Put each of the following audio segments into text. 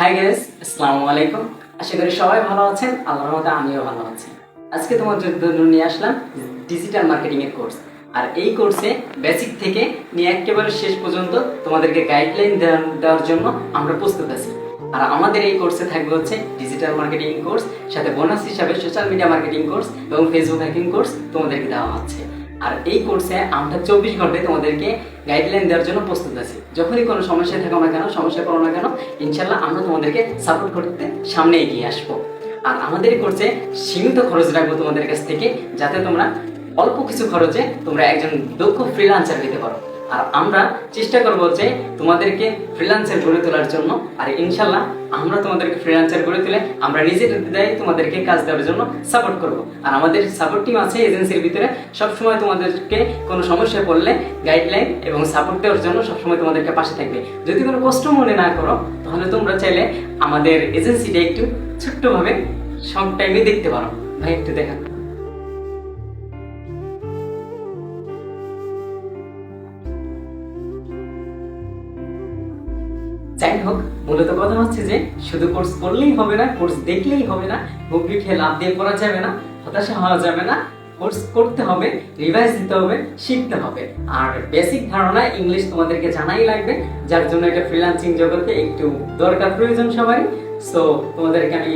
Hi guys আসসালামু আলাইকুম আশা করি সবাই ভালো আছেন, আল্লাহর মতো আমিও ভালো আছি। আজকে তোমাদের জন্য নিয়ে আসলাম ডিজিটাল মার্কেটিং এর কোর্স আর এই কোর্সে বেসিক থেকে নিয়ে একেবারে শেষ পর্যন্ত তোমাদেরকে গাইডলাইন দেওয়ার জন্য আমরা প্রস্তুত আছি। আর আমাদের এই কোর্সে থাকবে হচ্ছে ডিজিটাল মার্কেটিং কোর্স সাথে বোনাস হিসাবে সোশ্যাল মিডিয়া মার্কেটিং কোর্স এবং ফেসবুক হ্যাকিং কোর্স তোমাদেরকে দেওয়া হচ্ছে। আর এই কোর্সে আমরা চব্বিশ ঘন্টায় তোমাদেরকে গাইডলাইন দেওয়ার জন্য প্রস্তুত আছি। যখনই কোনো সমস্যা থাকো না কেন, সমস্যা করো না কেন ইনশাল্লাহ আমরা তোমাদেরকে সাপোর্ট করতে সামনে এগিয়ে আসব। আর আমাদের কোর্সে সীমিত খরচ রাখব তোমাদের কাছ থেকে, যাতে তোমরা অল্প কিছু খরচে তোমরা একজন দক্ষ ফ্রিলান্সার হতে পারো। আর আমরা চেষ্টা করব যে তোমাদেরকে ফ্রিলান্সার গড়ে তোলার জন্য। আর ইনশাল্লাহ আমরা তোমাদেরকে ফ্রিলান্সার গড়ে তুলে আমরা নিজের দায়ী তোমাদেরকে কাজ দেওয়ার জন্য সাপোর্ট করব। আর আমাদের সাপোর্ট টিম আছে এজেন্সির ভিতরে। সবসময় তোমাদেরকে কোনো সমস্যায় পড়লে গাইডলাইন এবং সাপোর্ট দেওয়ার জন্য সবসময় তোমাদেরকে পাশে থাকবে। যদি কোনো কষ্ট মনে না করো, তাহলে তোমরা চাইলে আমাদের এজেন্সিটা একটু ছোট্টভাবে সব টাইমে দেখতে পারো। ভাই, একটু দেখা যাই হোক, মূলত কথা হচ্ছে যে শুধু কোর্স করলেই হবে না কোর্স দেখলেই হবে না বুক লিখে লাভ দিয়ে পড়া যাবে না, হতাশা হওয়া যাবে না কোর্স করতে হবে রিভাইজ দিতে হবে, শিখতে হবে। আর বেসিক ধারণা ইংলিশ তোমাদেরকে জানাই লাগবে, যার জন্য এটা ফ্রিল্যান্সিং জগতে একটু দরকার প্রয়োজন সবাই সো তোমাদেরকে আমি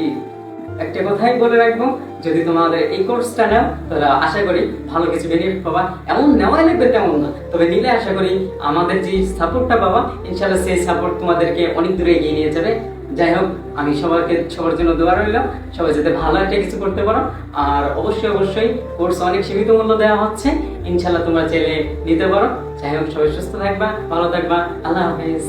একটা কথাই বলে রাখব, যদি তোমাদের এই কোর্সটা নাও, তাহলে আশা করি ভালো কিছু বেনিফিট পাবা। এমন নেওয়াই লাগবে তেমন না, তবে নিলে আশা করি আমাদের যে সাপোর্টটা পাবা ইনশাল্লাহ সেই সাপোর্ট তোমাদেরকে অনেক দূরে এগিয়ে নিয়ে যাবে। যাই হোক, আমি সবাইকে, সবার জন্য দোয়া রইল। সবাই যাতে ভালো একটা কিছু করতে পারো। আর অবশ্যই অবশ্যই কোর্স অনেক সীমিত মূল্য দেওয়া হচ্ছে। ইনশাল্লাহ তোমরা চাইলে নিতে পারো। যাই হোক, সবাই সুস্থ থাকবা, ভালো থাকবা। আল্লাহ হাফেজ।